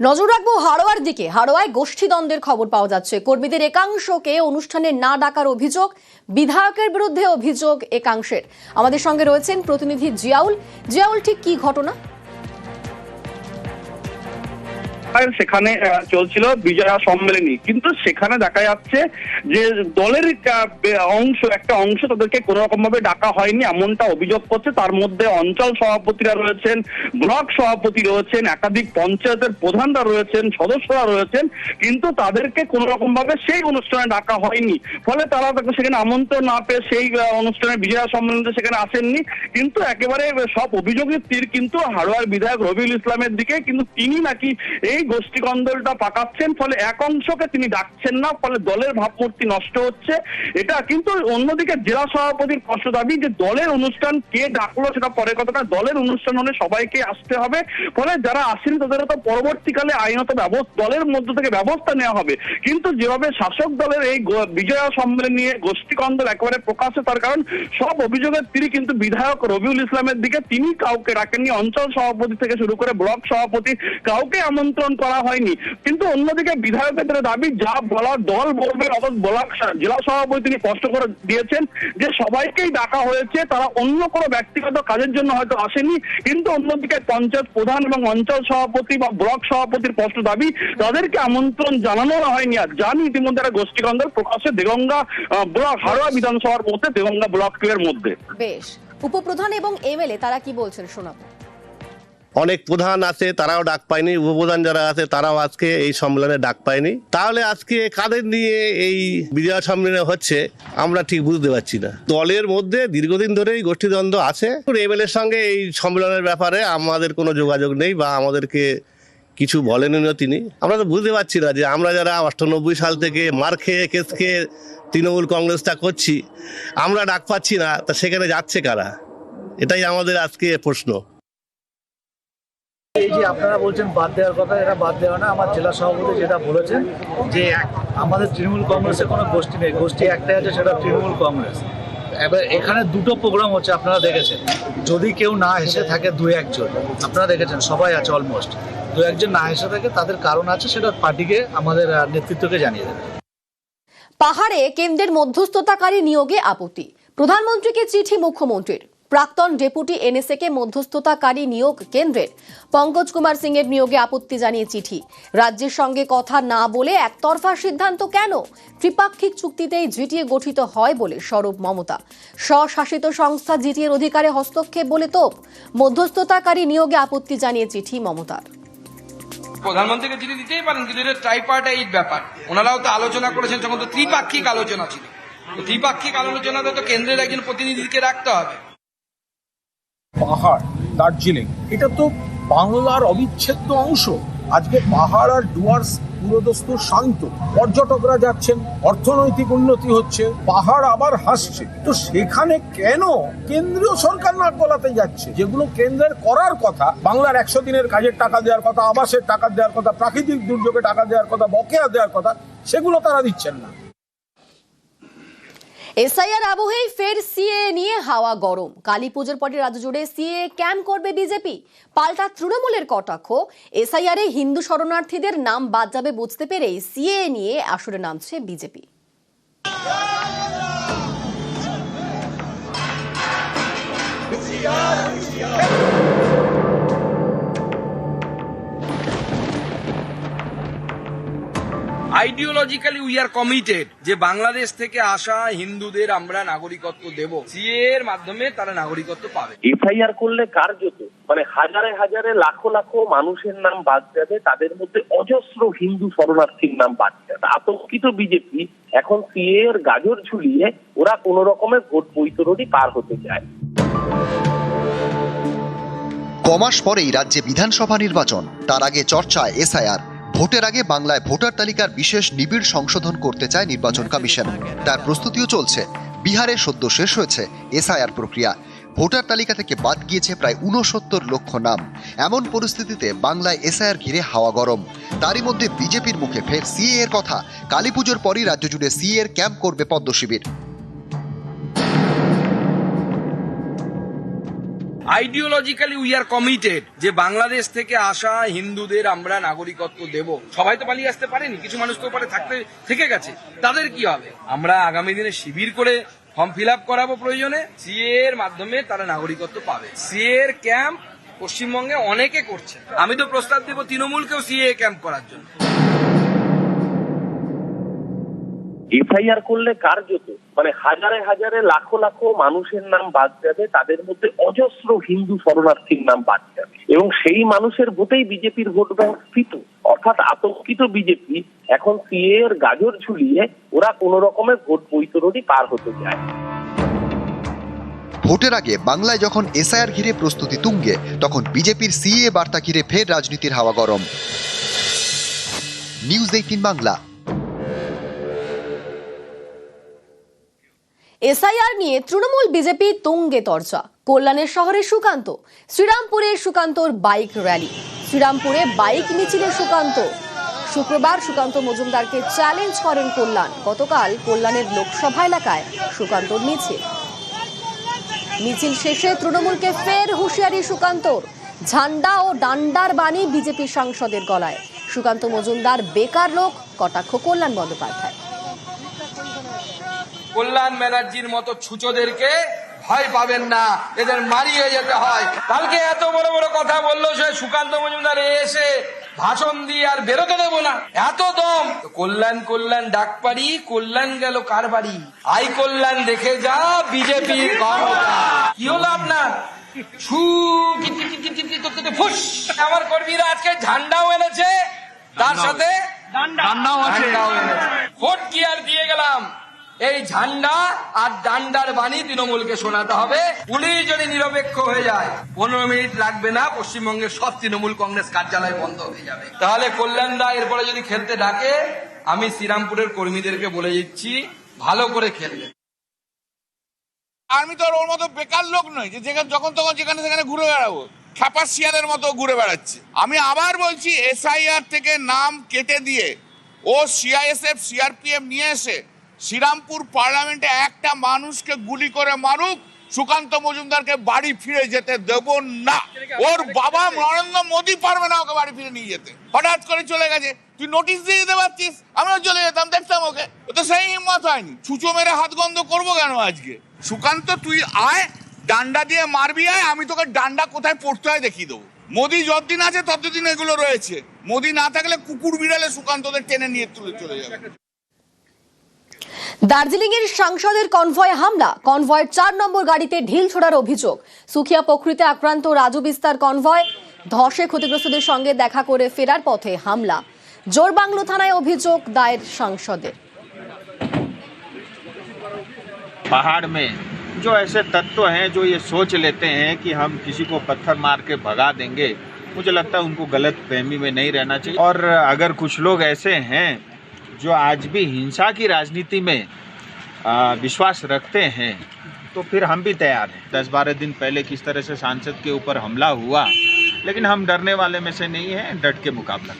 নজর রাখব হাড়োয়ার দিকে। হাড়োয়ায় গোষ্ঠীদ্বন্দ্বের খবর পাওয়া যাচ্ছে। কর্মীদের একাংশকে অনুষ্ঠানে না ডাকার অভিযোগ, বিধায়কের বিরুদ্ধে অভিযোগ একাংশের। আমাদের সঙ্গে রয়েছেন প্রতিনিধি জিয়াউল। জিয়াউল, ঠিক কি ঘটনা? আর সেখানে চলছিল বিজয়া সম্মেলনী। কিন্তু সেখানে দেখা যাচ্ছে যে দলের অংশ, একটা অংশ তাদেরকে কোনো রকম ভাবে ডাকা হয়নি, এমনটা অভিযোগ করছে। তার মধ্যে অঞ্চল সভাপতিরা রয়েছেন, ব্লক সভাপতি রয়েছেন, একাধিক পঞ্চায়েতের প্রধানরা রয়েছেন, সদস্যরা রয়েছেন, কিন্তু তাদেরকে কোনো রকম ভাবে সেই অনুষ্ঠানে ডাকা হয়নি। ফলে তারা সেখানে আমন্ত্রণ না পেয়ে সেই অনুষ্ঠানে বিজয়া সম্মেলনে সেখানে আসেননি। কিন্তু একেবারে সব অভিযোগের তীর কিন্তু হাড়োয়ার বিধায়ক রবিউল ইসলামের দিকে, কিন্তু তিনি নাকি এই গোষ্ঠী কন্দলটা পাকাচ্ছেন, ফলে এক অংশকে তিনি ডাকছেন না, ফলে দলের ভাবমূর্তি নষ্ট হচ্ছে। এটা কিন্তু অন্যদিকে জেলা সভাপতির কষ্ট দাবি যে দলের অনুষ্ঠান কে ডাকলো সেটা পরে কথাটা দলের অনুষ্ঠান হলে সবাইকে আসতে হবে। ফলে যারা আসেন তাদের তো পরবর্তীকালে আইনত ব্যবস্থা, দলের মধ্য থেকে ব্যবস্থা নেওয়া হবে। কিন্তু যেভাবে শাসক দলের এই বিজয়া সম্মেলন নিয়ে গোষ্ঠী কন্দল একেবারে প্রকাশ্যে, তার কারণ সব অভিযোগের তিনি কিন্তু বিধায়ক রবিউল ইসলামের দিকে তিনি কাউকে ডাকেননি। অঞ্চল সভাপতি থেকে শুরু করে ব্লক সভাপতি কাউকে আমন্ত্রণ করা হয়নি। কিন্তু অন্যদিকে বিধায়কের দাবি, যা বলার দল বলবে ব্লক সা- জেলা সভাপতি তিনি স্পষ্ট করে দিয়েছেন যে সবাইকেই ডাকা হয়েছে, তারা অন্য কোনো ব্যক্তিগত কাজের জন্য হয়তো আসেনি। কিন্তু অন্যদিকে পঞ্চায়েত প্রধান এবং অঞ্চল সভাপতি বা ব্লক সভাপতির স্পষ্ট দাবি, তাদেরকে আমন্ত্রণ জানানো হয়নি। আর জানি ইতিমধ্যে একটা গোষ্ঠী কন্দল প্রকাশ্যে দেগঙ্গা ব্লক হাড়োয়া বিধানসভার মধ্যে, দেগঙ্গা ব্লক টু এর মধ্যে। বেশ। উপপ্রধান এবং এমএলএ, তারা কি বলছেন শোনাবো? অনেক প্রধান আছে, তারাও ডাক পায়নি। উপপ্রধান যারা আছে, তারাও আজকে এই সম্মেলনে ডাক পায়নি। তাহলে আজকে কাদের নিয়ে এই বিজয় সম্মেলনে হচ্ছে, আমরা ঠিক বুঝতে পারছি না। দলের মধ্যে দীর্ঘদিন ধরেই গোষ্ঠীদ্বন্দ্ব আছে। এমএলএর সঙ্গে এই সম্মেলনের ব্যাপারে আমাদের কোনো যোগাযোগ নেই বা আমাদেরকে কিছু বলেনও তিনি। আমরা তো বুঝতে পারছি না যে আমরা যারা অষ্টানব্বই সাল থেকে মার খেয়ে কেস খেয়ে তৃণমূল কংগ্রেসটা করছি, আমরা ডাক পাচ্ছি না, তা সেখানে যাচ্ছে কারা? এটাই আমাদের আজকে প্রশ্ন। এই যে আপনারা বলছেন বাদ দেওয়ার কথা, এটা বাদ দেওয়া না। আমার জেলা সভাপতি যেটা বলেছেন যে আমাদের তৃণমূল কংগ্রেসের কোনো গোষ্ঠী নেই। গোষ্ঠী একটাই আছে, সেটা তৃণমূল কংগ্রেস। এবার এখানে দুটো প্রোগ্রাম হচ্ছে, আপনারা দেখেছেন। যদি কেউ না এসে থাকে দু একজন, আপনারা দেখেছেন, সবাই আছে অলমোস্ট দু একজন না এসে থাকে, তাদের কারণ আছে, সেটা পার্টিকে, আমাদের নেতৃত্বকে জানিয়ে দেবে। পাহাড়ে কেন্দ্রের মধ্যস্থতাকারী নিয়োগে আপত্তি। প্রধানমন্ত্রীকে চিঠি মুখ্যমন্ত্রীর। প্রাক্তন ডেপুটি এনএসএ কে মধ্যস্থতাকারী নিয়োগ কেন্দ্রের পঙ্কজ কুমার সিং এর নিয়োগে আপত্তি জানিয়ে চিঠি। রাজ্যের সঙ্গে কথা না বলে একতরফা সিদ্ধান্ত কেন? ত্রিপাক্ষিক চুক্তিতেই জিটিএ গঠিত হয় বলে স্বরূপ মমতা। স্বশাসিত সংস্থা জিটিএর অধিকারে হস্তক্ষেপ বলে তোপ। মধ্যস্থতাকারী নিয়োগে আপত্তি জানিয়ে চিঠি মমতার। প্রধানমন্ত্রীকে চিঠি দিতেই পারেন, কিন্তু এটা ট্রাইপার্টাইট ব্যাপার। ওনারাও তো আলোচনা করেছেন তখন তো ত্রিপাক্ষিক আলোচনা ছিল। তো ত্রিপাক্ষিক আলোচনাতে তো কেন্দ্রের একজন প্রতিনিধিকে রাখতে হবে। পাহাড়, দার্জিলিং। এটা তো বাংলার অবিচ্ছেদ্য অংশ। আজকে পাহাড় আর ডুয়ার্স পুরোদস্তুর শান্ত। পর্যটকরা যাচ্ছেন, অর্থনৈতিক উন্নতি হচ্ছে, পাহাড় আবার হাসছে। তো সেখানে কেন কেন্দ্রীয় সরকার নাক গলাতে যাচ্ছে? যেগুলো কেন্দ্রের করার কথা, বাংলার একশো দিনের কাজের টাকা দেওয়ার কথা, আবাসের টাকা দেওয়ার কথা, প্রাকৃতিক দুর্যোগে টাকা দেওয়ার কথা, বকেয়া দেওয়ার কথা, সেগুলো তারা দিচ্ছেন না। এসআইআর আবহেই ফের সিএ নিয়ে হাওয়া গরম। কালী পুজোর পরে রাজ্য জুড়ে সিএ ক্যাম্প করবে বিজেপি। পাল্টা তৃণমূলের কটাক্ষ। এসআইআর হিন্দু শরণার্থীদের নাম বাদ যাবে বুঝতে পেরে সিএ নিয়ে আসরে নামছে BJP. Ideologically we are committed যে বাংলাদেশ থেকে আসা হিন্দুদের আমরা নাগরিকত্ব দেব। সিএ এর মাধ্যমে তারা নাগরিকত্ব পাবে। এফআইআর করলে কার্যত মানে হাজারে হাজারে লাখো লাখো মানুষের নাম বাদ যাবে তাদের মধ্যে অজস্র হিন্দু শরণার্থীর নাম বাদ যাবে। আতঙ্কিত বিজেপি এখন সিএ এর গাজর ঝুলিয়ে ওরা কোন রকমের ভোট বৈতরণী পার হতে চায়। কমাস পরেই রাজ্যে বিধানসভা নির্বাচন তার আগে চর্চায় এসআইআর ভোটের আগে বাংলায় ভোটার তালিকার বিশেষ নিবিড় সংশোধন করতে চায় নির্বাচন কমিশন। তার প্রস্তুতিও চলছে। বিহারে সদ্য শেষ হয়েছে এসআইআর প্রক্রিয়া। ভোটার তালিকা থেকে বাদ গিয়েছে প্রায় উনসত্তর লক্ষ নাম। এমন পরিস্থিতিতে বাংলায় এসআইআর ঘিরে হাওয়া গরম। তারই মধ্যে বিজেপির মুখে ফের সিএ এর কথা। কালীপুজোর পরই রাজ্য জুড়ে সিএ এর ক্যাম্প করবে পদ্ম শিবির আইডিওলজিক্যালি উই আর কমিটেড যে বাংলাদেশ থেকে আসা হিন্দুদের আমরা নাগরিকত্ব দেব। সবাই তো পালিয়ে আসতে পারেনি, কিছু মানুষ তো ওপারে থাকতে, থেকে গেছে। তাদের কি হবে? আমরা আগামী দিনে শিবির করে ফর্ম ফিল আপ করাবো প্রয়োজনে সিএ এর মাধ্যমে তারা নাগরিকত্ব পাবে। সিএ এর ক্যাম্প পশ্চিমবঙ্গে অনেকে করছে। আমি তো প্রস্তাব দেবো তৃণমূলকেও সিএ ক্যাম্প করার জন্য। এফআইআর করলে কার্যত মানে হাজারে হাজারে লাখো লাখো মানুষের নাম বাদ যাবে, তাদের মধ্যে অজস্র হিন্দু শরণার্থীর নাম বাদ যাবে। এবং সেই মানুষের ভোটেই বিজেপির ভোট ব্যাংক স্থিত অর্থাৎ আতঙ্কিত বিজেপি এখন সিএ এর গাজর ঝুলিয়ে ওরা কোন রকমের ভোট বৈতরণী পার হতে চায় ভোটের আগে বাংলায় যখন এসআইআর ঘিরে প্রস্তুতি তুঙ্গে, তখন বিজেপির সিএ বার্তা ঘিরে ফের রাজনীতির হাওয়া গরম। News eighteen Bangla. এসআইআর নিয়ে তৃণমূল বিজেপি তুঙ্গে তর্চা কল্যাণের শহরে সুকান্ত, শ্রীরামপুরে সুকান্তর বাইক র্যালি। শ্রীরামপুরে বাইক মিছিলে সুকান্ত। শুক্রবার সুকান্ত মজুমদারকে চ্যালেঞ্জ করেন কল্যাণ। গতকাল কল্যাণের লোকসভা এলাকায় সুকান্তর মিছিল। মিছিল শেষে তৃণমূলকে ফের হুঁশিয়ারি সুকান্তর। ঝান্ডা ও ডান্ডার বাণী বিজেপি সাংসদের গলায়। সুকান্ত মজুমদার বেকার লোক, কটাক্ষ কল্যাণ বন্দ্যোপাধ্যায়। কল্যাণ ব্যানার্জির মতো ছুচোদেরকে ভয় পাবেন না এদের মারিয়ে যেতে হয়। কালকে এত বড় বড় কথা বলল সে সুকান্ত মজুমদার এসে ভাষণ দিয়ে আর বেরোতে দেবো না। এত দম। কল্যাণ কল্যাণ ডাক পারি কল্যাণ গেল কার বাড়ি? আই কল্যাণ দেখে যা ক্ষমতা। কি হলো আপনার? ফুস! আমার কর্মীরা আজকে ঝান্ডাও এনেছে তার সাথে ভোট কি আর দিয়ে গেলাম? এই ঝান্ডা আর ডান্ডার বাণী তৃণমূলকে শোনাতে হবে। পুলিশ যদি নিরপেক্ষ হয়ে যায়, পনেরো মিনিট লাগবে না, পশ্চিমবঙ্গের সব তৃণমূল কংগ্রেস কার্যালয় বন্ধ হয়ে যাবে। তাহলে কল্যাণ দা এরপরে যদি খেলতে ডাকে, আমি শ্রীরামপুরের কর্মীদেরকে বলে দিচ্ছি, ভালো করে খেলবে। আমি তো ওর মতো বেকার লোক নই, যে যেখানে যখন তখন যেখানে সেখানে ঘুরে বেড়াবো। খ্যাপা শিয়ালের মতো ঘুরে বেড়াচ্ছে। আমি আবার বলছি, এসআইআর থেকে নাম কেটে দিয়ে ও সিআইএসএফ সিআরপিএফ নিয়ে এসে শ্রীরামপুর পার্লামেন্টে একটা মানুষকে গুলি করে মারুক, সুকান্ত মজুমদারকে বাড়ি ফিরে যেতে দেব না। ওর বাবা নরেন্দ্র মোদী পারবে না ওকে বাড়ি ফিরে নিয়ে যেতে। হঠাৎ করে চলে গেছে। তুই নোটিশ দিয়ে যেতে পারছিস আমিও চলে যেতাম, দেখতাম ওকে। ও তো সেই হিম্মত হয়নি। ছুঁচো মেরে হাত গন্ধ করব কেন আজকে? সুকান্ত, তুই আয়, ডান্ডা দিয়ে মারবি, আয়, আমি তোকে ডান্ডা কোথায় পড়তে হয় দেখিয়ে দেবো। মোদি যতদিন আছে ততদিন এগুলো রয়েছে। মোদি না থাকলে কুকুর বিড়ালে সুকান্তদের টেনে নিয়ে তুলে চলে যাবে। দার্জিলিং এর সাংসদের কনভয় হামলা কনভয়ের চার নম্বর গাড়িতে ঢিল ছোড়ার অভিযোগ সুখিয়া প্রকৃতি আক্রান্ত রাজু বিস্তার কনভয় ধসে ক্ষতিগ্রস্তদের সঙ্গে দেখা করে ফেরার পথে হামলা জোরবাংলো থানায় অভিযোগ দায়ের সাংসদের पहाड़ में जो ऐसे तत्व हैं जो ये सोच लेते हैं कि हम किसी को पत्थर मार के भगा देंगे मुझे लगता है उनको गलत फहमी में नहीं रहना चाहिए और अगर कुछ लोग ऐसे हैं जो आज भी हिंसा की राजनीति में विश्वास रखते हैं तो फिर हम भी तैयार हैं दस बारह दिन पहले किस तरह से सांसद के ऊपर हमला हुआ, लेकिन हम डरने वाले में से नहीं हैं, डट के मुकाबला।